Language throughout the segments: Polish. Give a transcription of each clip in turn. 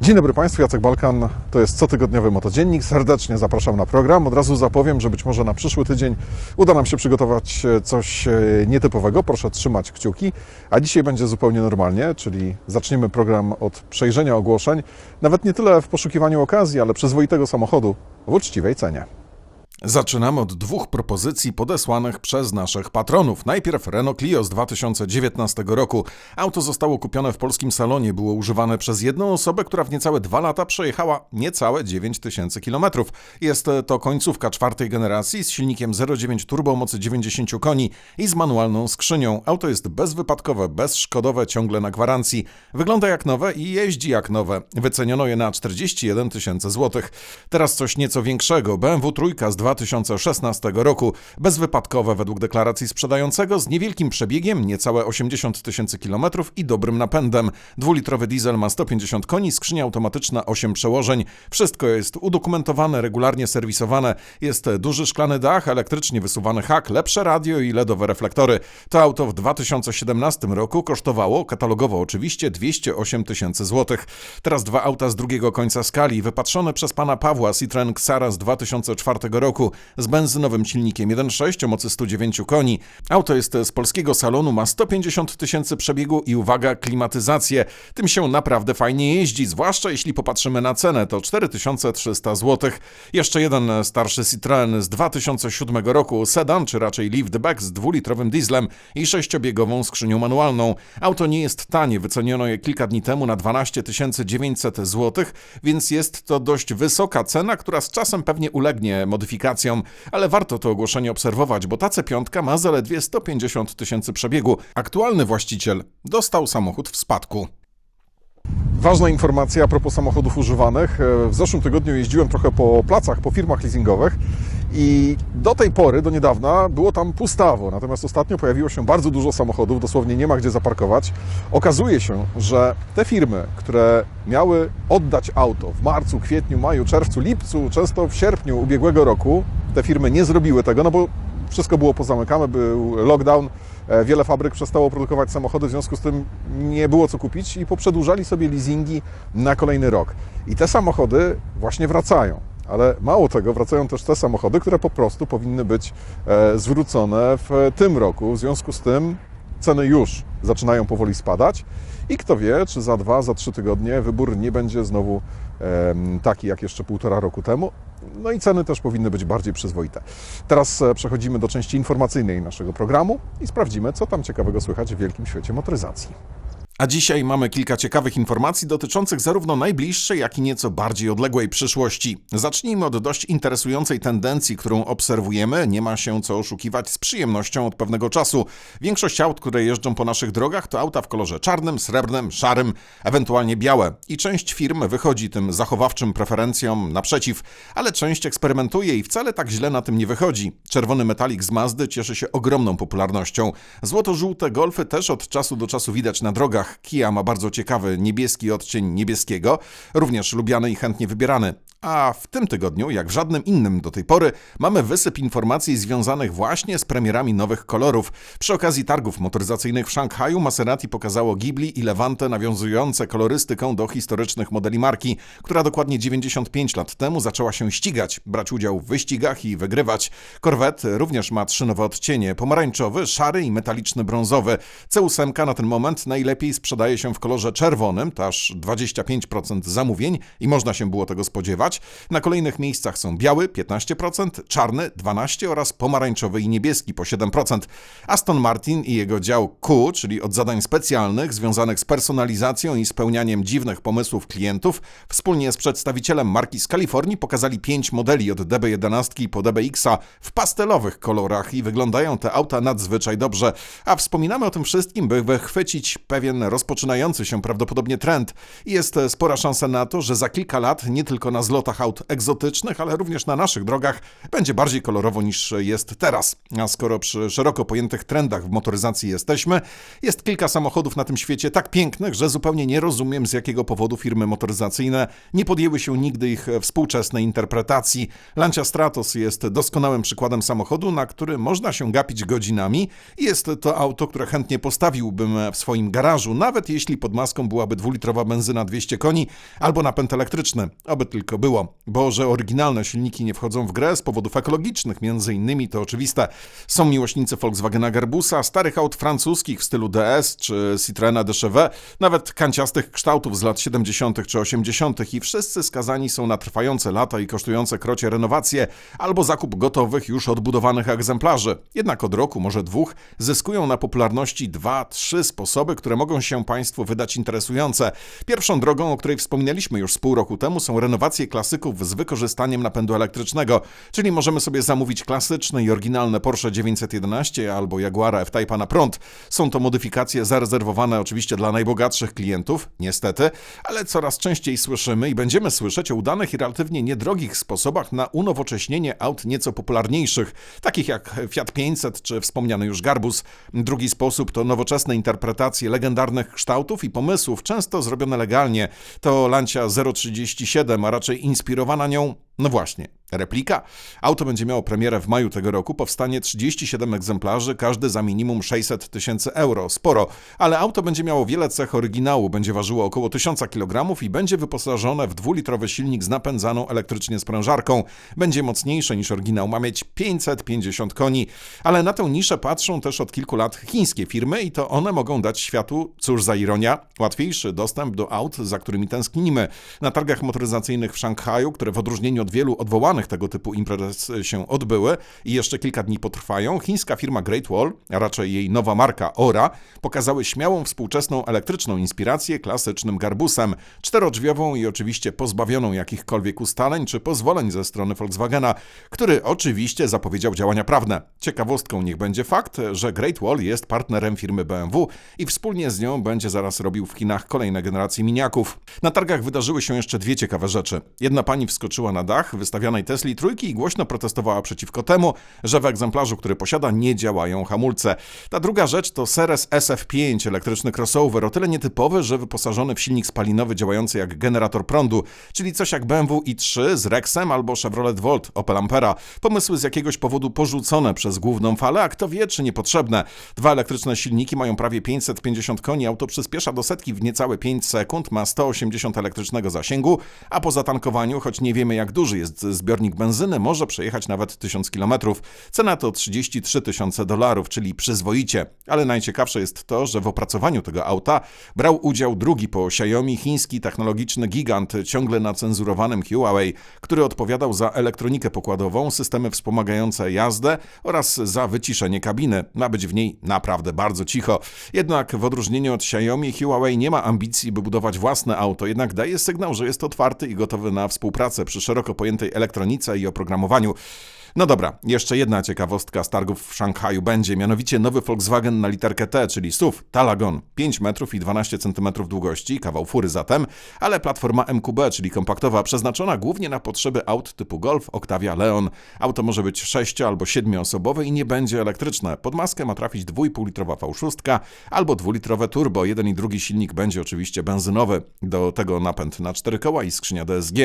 Dzień dobry Państwu, Jacek Balkan, to jest cotygodniowy Motodziennik. Serdecznie zapraszam na program. Od razu zapowiem, że być może na przyszły tydzień uda nam się przygotować e, coś e, nietypowego. Proszę trzymać kciuki. A dzisiaj będzie zupełnie normalnie, czyli zaczniemy program od przejrzenia ogłoszeń. Nawet nie tyle w poszukiwaniu okazji, ale przyzwoitego samochodu w uczciwej cenie. Zaczynamy od dwóch propozycji podesłanych przez naszych patronów. Najpierw Renault Clio z 2019 roku. Auto zostało kupione w polskim salonie, było używane przez jedną osobę, która w niecałe dwa lata przejechała niecałe 9 tysięcy kilometrów. Jest to końcówka czwartej generacji z silnikiem 0,9 turbo mocy 90 koni i z manualną skrzynią. Auto jest bezwypadkowe, bezszkodowe, ciągle na gwarancji. Wygląda jak nowe i jeździ jak nowe. Wyceniono je na 41 tysięcy złotych. Teraz coś nieco większego. BMW trójka z 2016 roku. Bezwypadkowe według deklaracji sprzedającego, z niewielkim przebiegiem, niecałe 80 tysięcy kilometrów i dobrym napędem. Dwulitrowy diesel ma 150 koni, skrzynia automatyczna 8 przełożeń. Wszystko jest udokumentowane, regularnie serwisowane. Jest duży szklany dach, elektrycznie wysuwany hak, lepsze radio i LEDowe reflektory. To auto w 2017 roku kosztowało, katalogowo oczywiście, 208 tysięcy złotych. Teraz dwa auta z drugiego końca skali, wypatrzone przez pana Pawła Citroen Xara z 2004 roku z benzynowym silnikiem 1.6 o mocy 109 koni. Auto jest z polskiego salonu, ma 150 tysięcy przebiegu i uwaga, klimatyzację. Tym się naprawdę fajnie jeździ, zwłaszcza jeśli popatrzymy na cenę, to 4300 zł. Jeszcze jeden starszy Citroen z 2007 roku, sedan, czy raczej liftback z dwulitrowym dieslem i sześciobiegową skrzynią manualną. Auto nie jest tanie, wyceniono je kilka dni temu na 12 900 zł, więc jest to dość wysoka cena, która z czasem pewnie ulegnie ale warto to ogłoszenie obserwować, bo ta C5 ma zaledwie 150 tysięcy przebiegu. Aktualny właściciel dostał samochód w spadku. Ważna informacja a propos samochodów używanych. E, W zeszłym tygodniu jeździłem trochę po placach, po firmach leasingowych i do tej pory, do niedawna, było tam pustawo. Natomiast ostatnio pojawiło się bardzo dużo samochodów, dosłownie nie ma gdzie zaparkować. Okazuje się, że te firmy, które miały oddać auto w marcu, kwietniu, maju, czerwcu, lipcu, często w sierpniu ubiegłego roku, te firmy nie zrobiły tego, no bo wszystko było pozamykane, był lockdown. E, Wiele fabryk przestało produkować samochody, w związku z tym nie było co kupić i poprzedłużali sobie leasingi na kolejny rok. I te samochody właśnie wracają. Ale mało tego, wracają też te samochody, które po prostu powinny być e, zwrócone w tym roku. W związku z tym ceny już zaczynają powoli spadać i kto wie, czy za dwa, za trzy tygodnie wybór nie będzie znowu taki jak jeszcze półtora roku temu. No i ceny też powinny być bardziej przyzwoite. Teraz e, przechodzimy do części informacyjnej naszego programu i sprawdzimy, co tam ciekawego słychać w wielkim świecie motoryzacji. A dzisiaj mamy kilka ciekawych informacji dotyczących zarówno najbliższej, jak i nieco bardziej odległej przyszłości. Zacznijmy od dość interesującej tendencji, którą obserwujemy. Nie ma się co oszukiwać z przyjemnością od pewnego czasu. Większość aut, które jeżdżą po naszych drogach, to auta w kolorze czarnym, srebrnym, szarym, ewentualnie białe. I część firm wychodzi tym zachowawczym preferencjom naprzeciw, ale część eksperymentuje i wcale tak źle na tym nie wychodzi. Czerwony metalik z Mazdy cieszy się ogromną popularnością. Złoto-żółte golfy też od czasu do czasu widać na drogach. Kia ma bardzo ciekawy niebieski odcień niebieskiego, również lubiany i chętnie wybierany. A w tym tygodniu, jak w żadnym innym do tej pory, mamy wysyp informacji związanych właśnie z premierami nowych kolorów. Przy okazji targów motoryzacyjnych w Szanghaju Maserati pokazało Ghibli i Levante nawiązujące kolorystyką do historycznych modeli marki, która dokładnie 95 lat temu zaczęła się ścigać, brać udział w wyścigach i wygrywać. Corvette również ma trzy nowe odcienie: pomarańczowy, szary i metaliczny brązowy. C8 na ten moment najlepiej sprzedaje się w kolorze czerwonym, to aż 25% zamówień i można się było tego spodziewać. Na kolejnych miejscach są biały 15%, czarny 12% oraz pomarańczowy i niebieski po 7%. Aston Martin i jego dział Q, czyli od zadań specjalnych związanych z personalizacją i spełnianiem dziwnych pomysłów klientów, wspólnie z przedstawicielem marki z Kalifornii pokazali 5 modeli od DB11 po DBX-a w pastelowych kolorach i wyglądają te auta nadzwyczaj dobrze. A wspominamy o tym wszystkim, by wychwycić pewien rozpoczynający się prawdopodobnie trend. Jest spora szansa na to, że za kilka lat nie tylko na zlocie zlotach aut egzotycznych, ale również na naszych drogach będzie bardziej kolorowo niż jest teraz. A skoro przy szeroko pojętych trendach w motoryzacji jesteśmy, jest kilka samochodów na tym świecie tak pięknych, że zupełnie nie rozumiem z jakiego powodu firmy motoryzacyjne nie podjęły się nigdy ich współczesnej interpretacji. Lancia Stratos jest doskonałym przykładem samochodu, na który można się gapić godzinami jest to auto, które chętnie postawiłbym w swoim garażu, nawet jeśli pod maską byłaby dwulitrowa benzyna 200 koni albo napęd elektryczny. Oby tylko było, bo że oryginalne silniki nie wchodzą w grę z powodów ekologicznych, między innymi to oczywiste. Są miłośnicy Volkswagena Gerbusa, starych aut francuskich w stylu DS czy Citroena DCV, nawet kanciastych kształtów z lat 70. czy 80. i wszyscy skazani są na trwające lata i kosztujące krocie renowacje albo zakup gotowych, już odbudowanych egzemplarzy. Jednak od roku, może dwóch, zyskują na popularności dwa, trzy sposoby, które mogą się Państwu wydać interesujące. Pierwszą drogą, o której wspominaliśmy już z pół roku temu, są renowacje klasyków z wykorzystaniem napędu elektrycznego, czyli możemy sobie zamówić klasyczne i oryginalne Porsche 911 albo Jaguara F-Type na prąd. Są to modyfikacje zarezerwowane oczywiście dla najbogatszych klientów, niestety, ale coraz częściej słyszymy i będziemy słyszeć o udanych i relatywnie niedrogich sposobach na unowocześnienie aut nieco popularniejszych, takich jak Fiat 500 czy wspomniany już Garbus. Drugi sposób to nowoczesne interpretacje legendarnych kształtów i pomysłów, często zrobione legalnie. To Lancia 037, a raczej inspirowana nią no właśnie, replika. Auto będzie miało premierę w maju tego roku. Powstanie 37 egzemplarzy, każdy za minimum 600 tysięcy euro. Sporo, ale auto będzie miało wiele cech oryginału. Będzie ważyło około 1000 kg i będzie wyposażone w dwulitrowy silnik z napędzaną elektrycznie sprężarką. Będzie mocniejsze niż oryginał, ma mieć 550 koni. Ale na tę niszę patrzą też od kilku lat chińskie firmy i to one mogą dać światu, cóż za ironia, łatwiejszy dostęp do aut, za którymi tęsknimy. Na targach motoryzacyjnych w Szanghaju, które w odróżnieniu od wielu odwołanych tego typu imprez się odbyły i jeszcze kilka dni potrwają, chińska firma Great Wall, a raczej jej nowa marka Ora, pokazały śmiałą współczesną elektryczną inspirację klasycznym garbusem, czterodrzwiową i oczywiście pozbawioną jakichkolwiek ustaleń czy pozwoleń ze strony Volkswagena, który oczywiście zapowiedział działania prawne. Ciekawostką niech będzie fakt, że Great Wall jest partnerem firmy BMW i wspólnie z nią będzie zaraz robił w Chinach kolejne generacje miniaków. Na targach wydarzyły się jeszcze dwie ciekawe rzeczy. Jedna pani wskoczyła na dach wystawianej Tesli trójki i głośno protestowała przeciwko temu, że w egzemplarzu, który posiada, nie działają hamulce. Ta druga rzecz to Ceres SF5, elektryczny crossover, o tyle nietypowy, że wyposażony w silnik spalinowy działający jak generator prądu, czyli coś jak BMW i3 z Rexem albo Chevrolet Volt Opel Ampera. Pomysły z jakiegoś powodu porzucone przez główną falę, a kto wie, czy niepotrzebne. Dwa elektryczne silniki mają prawie 550 koni, auto przyspiesza do setki w niecałe 5 sekund, ma 180 elektrycznego zasięgu, a po zatankowaniu, choć nie wiemy jak duży jest zbiornik benzyny, może przejechać nawet 1000 km. Cena to 33 tysiące dolarów, czyli przyzwoicie. Ale najciekawsze jest to, że w opracowaniu tego auta brał udział drugi po Xiaomi chiński technologiczny gigant, ciągle na cenzurowanym Huawei, który odpowiadał za elektronikę pokładową, systemy wspomagające jazdę oraz za wyciszenie kabiny. Ma być w niej naprawdę bardzo cicho. Jednak w odróżnieniu od Xiaomi, Huawei nie ma ambicji, by budować własne auto, jednak daje sygnał, że jest otwarty i gotowy na współpracę przy szeroko pojętej elektronice i oprogramowaniu. No dobra, jeszcze jedna ciekawostka z targów w Szanghaju będzie, mianowicie nowy Volkswagen na literkę T, czyli SUV Talagon. 5 metrów i 12 cm długości, kawał fury zatem, ale platforma MQB, czyli kompaktowa, przeznaczona głównie na potrzeby aut typu Golf, Octavia, Leon. Auto może być 6 albo 7-osobowe i nie będzie elektryczne. Pod maskę ma trafić 2,5-litrowa V6 albo 2-litrowe turbo. Jeden i drugi silnik będzie oczywiście benzynowy. Do tego napęd na 4 koła i skrzynia DSG.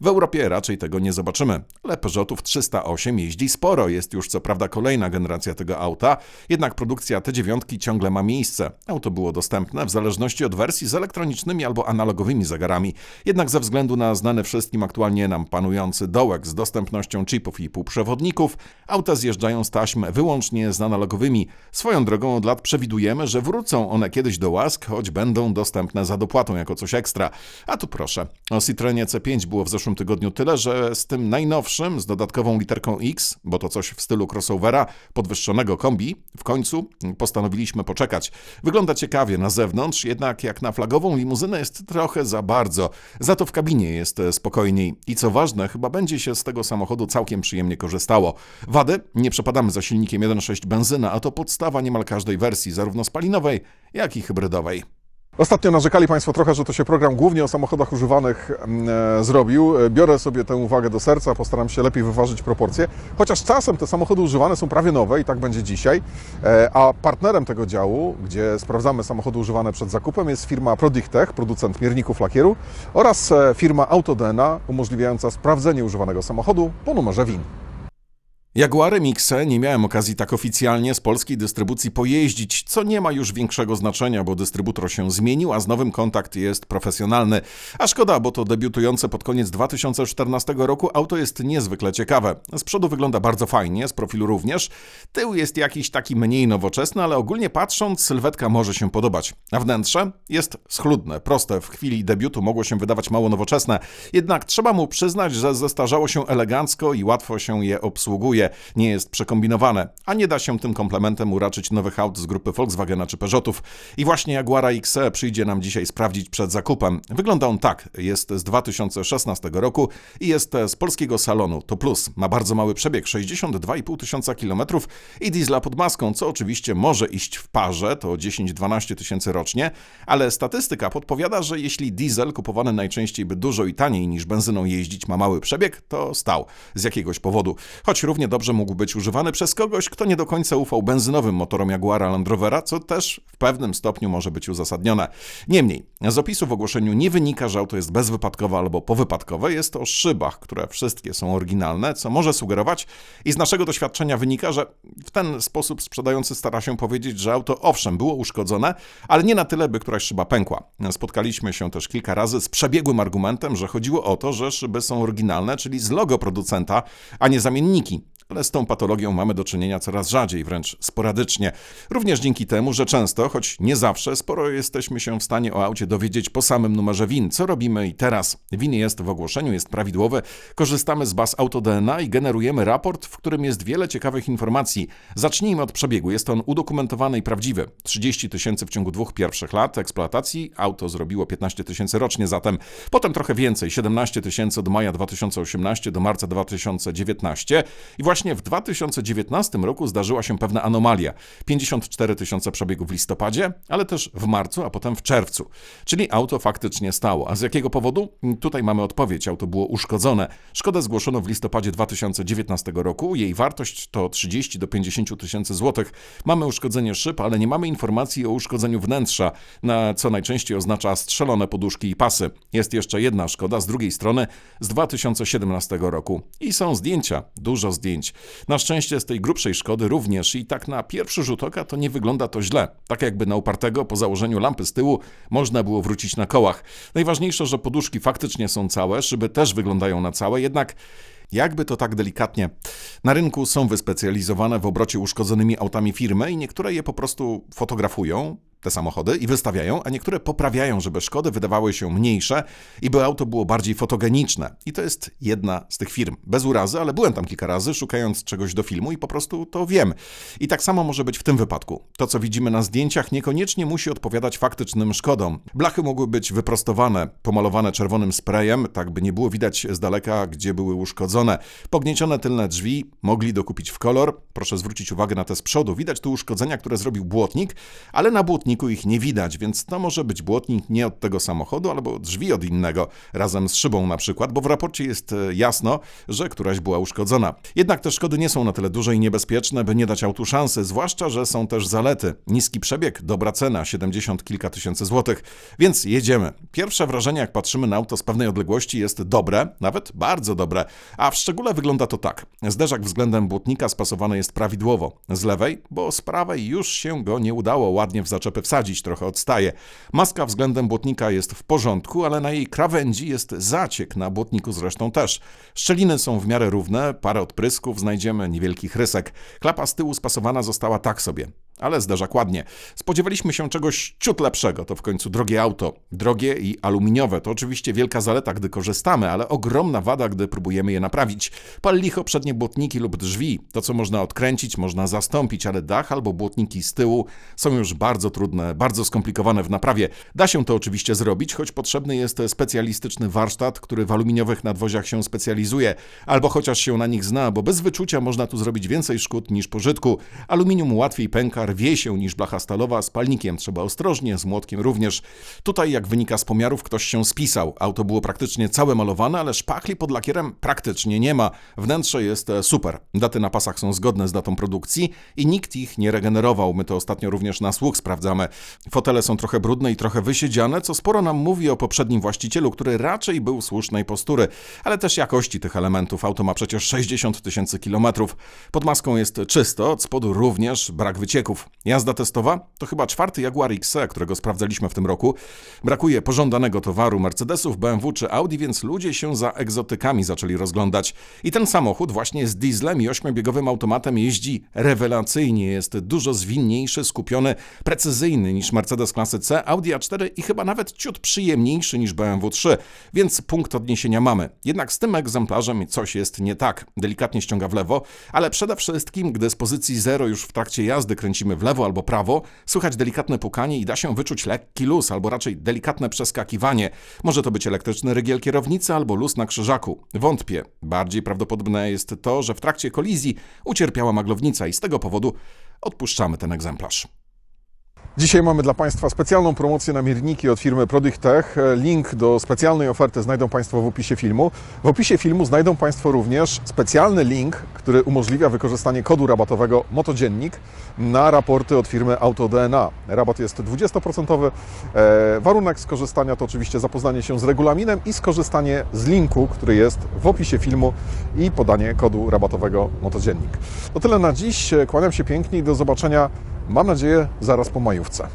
W Europie raczej tego nie zobaczymy, ale Peugeotów 308 jeździ sporo. Jest już co prawda kolejna generacja tego auta, jednak produkcja T9 ciągle ma miejsce. Auto było dostępne w zależności od wersji z elektronicznymi albo analogowymi zegarami. Jednak ze względu na znany wszystkim aktualnie nam panujący dołek z dostępnością chipów i półprzewodników, auta zjeżdżają z taśm wyłącznie z analogowymi. Swoją drogą od lat przewidujemy, że wrócą one kiedyś do łask, choć będą dostępne za dopłatą jako coś ekstra. A tu proszę. O Citroenie C5 było w zeszłym tygodniu tyle, że z tym najnowszym, z dodatkową literką X, bo to coś w stylu crossovera, podwyższonego kombi, w końcu postanowiliśmy poczekać. Wygląda ciekawie na zewnątrz, jednak jak na flagową limuzynę jest trochę za bardzo. Za to w kabinie jest spokojniej. I co ważne, chyba będzie się z tego samochodu całkiem przyjemnie korzystało. Wady? Nie przepadamy za silnikiem 1.6 benzyna, a to podstawa niemal każdej wersji, zarówno spalinowej, jak i hybrydowej. Ostatnio narzekali Państwo trochę, że to się program głównie o samochodach używanych mm, e, zrobił. E, Biorę sobie tę uwagę do serca, postaram się lepiej wyważyć proporcje. Chociaż czasem te samochody używane są prawie nowe i tak będzie dzisiaj. E, A partnerem tego działu, gdzie sprawdzamy samochody używane przed zakupem, jest firma Prodichtech, producent mierników lakieru oraz e, firma Autodena, umożliwiająca sprawdzenie używanego samochodu po numerze WIN. Jaguarem XE nie miałem okazji tak oficjalnie z polskiej dystrybucji pojeździć, co nie ma już większego znaczenia, bo dystrybutor się zmienił, a z nowym kontakt jest profesjonalny. A szkoda, bo to debiutujące pod koniec 2014 roku auto jest niezwykle ciekawe. Z przodu wygląda bardzo fajnie, z profilu również. Tył jest jakiś taki mniej nowoczesny, ale ogólnie patrząc, sylwetka może się podobać. A wnętrze jest schludne, proste. W chwili debiutu mogło się wydawać mało nowoczesne, jednak trzeba mu przyznać, że zestarzało się elegancko i łatwo się je obsługuje nie jest przekombinowane, a nie da się tym komplementem uraczyć nowych aut z grupy Volkswagena czy Peugeotów. I właśnie Jaguara XE przyjdzie nam dzisiaj sprawdzić przed zakupem. Wygląda on tak, jest z 2016 roku i jest z polskiego salonu. To plus, ma bardzo mały przebieg, 62,5 tysiąca kilometrów i diesla pod maską, co oczywiście może iść w parze, to 10-12 tysięcy rocznie, ale statystyka podpowiada, że jeśli diesel kupowany najczęściej by dużo i taniej niż benzyną jeździć ma mały przebieg, to stał z jakiegoś powodu. Choć równie dobrze mógł być używany przez kogoś, kto nie do końca ufał benzynowym motorom Jaguara Land Rovera, co też w pewnym stopniu może być uzasadnione. Niemniej, z opisu w ogłoszeniu nie wynika, że auto jest bezwypadkowe albo powypadkowe. Jest o szybach, które wszystkie są oryginalne, co może sugerować i z naszego doświadczenia wynika, że w ten sposób sprzedający stara się powiedzieć, że auto owszem było uszkodzone, ale nie na tyle, by któraś szyba pękła. Spotkaliśmy się też kilka razy z przebiegłym argumentem, że chodziło o to, że szyby są oryginalne, czyli z logo producenta, a nie zamienniki ale z tą patologią mamy do czynienia coraz rzadziej, wręcz sporadycznie. Również dzięki temu, że często, choć nie zawsze, sporo jesteśmy się w stanie o aucie dowiedzieć po samym numerze WIN. Co robimy i teraz? WIN jest w ogłoszeniu, jest prawidłowy. Korzystamy z baz AutoDNA i generujemy raport, w którym jest wiele ciekawych informacji. Zacznijmy od przebiegu. Jest on udokumentowany i prawdziwy. 30 tysięcy w ciągu dwóch pierwszych lat eksploatacji. Auto zrobiło 15 tysięcy rocznie, zatem potem trochę więcej. 17 tysięcy od maja 2018 do marca 2019. I właśnie właśnie w 2019 roku zdarzyła się pewna anomalia. 54 tysiące przebiegów w listopadzie, ale też w marcu, a potem w czerwcu. Czyli auto faktycznie stało. A z jakiego powodu? Tutaj mamy odpowiedź. Auto było uszkodzone. Szkodę zgłoszono w listopadzie 2019 roku. Jej wartość to 30 do 50 tysięcy złotych. Mamy uszkodzenie szyb, ale nie mamy informacji o uszkodzeniu wnętrza, na co najczęściej oznacza strzelone poduszki i pasy. Jest jeszcze jedna szkoda z drugiej strony z 2017 roku. I są zdjęcia, dużo zdjęć. Na szczęście z tej grubszej szkody również i tak na pierwszy rzut oka to nie wygląda to źle. Tak jakby na upartego po założeniu lampy z tyłu można było wrócić na kołach. Najważniejsze, że poduszki faktycznie są całe, szyby też wyglądają na całe, jednak jakby to tak delikatnie. Na rynku są wyspecjalizowane w obrocie uszkodzonymi autami firmy i niektóre je po prostu fotografują, te samochody i wystawiają, a niektóre poprawiają, żeby szkody wydawały się mniejsze i by auto było bardziej fotogeniczne. I to jest jedna z tych firm. Bez urazy, ale byłem tam kilka razy, szukając czegoś do filmu i po prostu to wiem. I tak samo może być w tym wypadku. To, co widzimy na zdjęciach, niekoniecznie musi odpowiadać faktycznym szkodom. Blachy mogły być wyprostowane, pomalowane czerwonym sprayem, tak by nie było widać z daleka, gdzie były uszkodzone. Pogniecione tylne drzwi mogli dokupić w kolor. Proszę zwrócić uwagę na te z przodu. Widać tu uszkodzenia, które zrobił błotnik, ale na błotniku błotniku ich nie widać, więc to może być błotnik nie od tego samochodu, albo drzwi od innego, razem z szybą na przykład, bo w raporcie jest e, jasno, że któraś była uszkodzona. Jednak te szkody nie są na tyle duże i niebezpieczne, by nie dać autu szansy, zwłaszcza, że są też zalety. Niski przebieg, dobra cena, 70 kilka tysięcy złotych, więc jedziemy. Pierwsze wrażenie, jak patrzymy na auto z pewnej odległości, jest dobre, nawet bardzo dobre, a w szczególe wygląda to tak. Zderzak względem błotnika spasowany jest prawidłowo. Z lewej, bo z prawej już się go nie udało ładnie w zaczepy wsadzić, trochę odstaje. Maska względem błotnika jest w porządku, ale na jej krawędzi jest zaciek, na błotniku zresztą też. Szczeliny są w miarę równe, parę odprysków, znajdziemy niewielki rysek. Klapa z tyłu spasowana została tak sobie ale zderzak ładnie. Spodziewaliśmy się czegoś ciut lepszego, to w końcu drogie auto. Drogie i aluminiowe, to oczywiście wielka zaleta, gdy korzystamy, ale ogromna wada, gdy próbujemy je naprawić. Pal licho przednie błotniki lub drzwi, to co można odkręcić, można zastąpić, ale dach albo błotniki z tyłu są już bardzo trudne, bardzo skomplikowane w naprawie. Da się to oczywiście zrobić, choć potrzebny jest specjalistyczny warsztat, który w aluminiowych nadwoziach się specjalizuje, albo chociaż się na nich zna, bo bez wyczucia można tu zrobić więcej szkód niż pożytku. Aluminium łatwiej pęka, rwie się niż blacha stalowa, z palnikiem trzeba ostrożnie, z młotkiem również. Tutaj, jak wynika z pomiarów, ktoś się spisał. Auto było praktycznie całe malowane, ale szpachli pod lakierem praktycznie nie ma. Wnętrze jest e, super. Daty na pasach są zgodne z datą produkcji i nikt ich nie regenerował. My to ostatnio również na słuch sprawdzamy. Fotele są trochę brudne i trochę wysiedziane, co sporo nam mówi o poprzednim właścicielu, który raczej był słusznej postury, ale też jakości tych elementów. Auto ma przecież 60 tysięcy kilometrów. Pod maską jest czysto, od spodu również brak wycieków. Jazda testowa to chyba czwarty Jaguar XE, którego sprawdzaliśmy w tym roku. Brakuje pożądanego towaru Mercedesów, BMW czy Audi, więc ludzie się za egzotykami zaczęli rozglądać. I ten samochód właśnie z dieslem i ośmiobiegowym automatem jeździ rewelacyjnie. Jest dużo zwinniejszy, skupiony, precyzyjny niż Mercedes klasy C, Audi A4 i chyba nawet ciut przyjemniejszy niż BMW 3, więc punkt odniesienia mamy. Jednak z tym egzemplarzem coś jest nie tak. Delikatnie ściąga w lewo, ale przede wszystkim, gdy z pozycji zero już w trakcie jazdy kręcimy w lewo albo prawo, słychać delikatne pukanie i da się wyczuć lekki luz, albo raczej delikatne przeskakiwanie. Może to być elektryczny rygiel kierownicy albo luz na krzyżaku. Wątpię. Bardziej prawdopodobne jest to, że w trakcie kolizji ucierpiała maglownica i z tego powodu odpuszczamy ten egzemplarz. Dzisiaj mamy dla Państwa specjalną promocję na mierniki od firmy Produchtech. Link do specjalnej oferty znajdą Państwo w opisie filmu. W opisie filmu znajdą Państwo również specjalny link, który umożliwia wykorzystanie kodu rabatowego Motodziennik na raporty od firmy AutoDNA. Rabat jest 20%. E, Warunek skorzystania to oczywiście zapoznanie się z regulaminem i skorzystanie z linku, który jest w opisie filmu i podanie kodu rabatowego Motodziennik. To tyle na dziś. Kłaniam się pięknie i do zobaczenia Mam nadzieję, zaraz po majówce.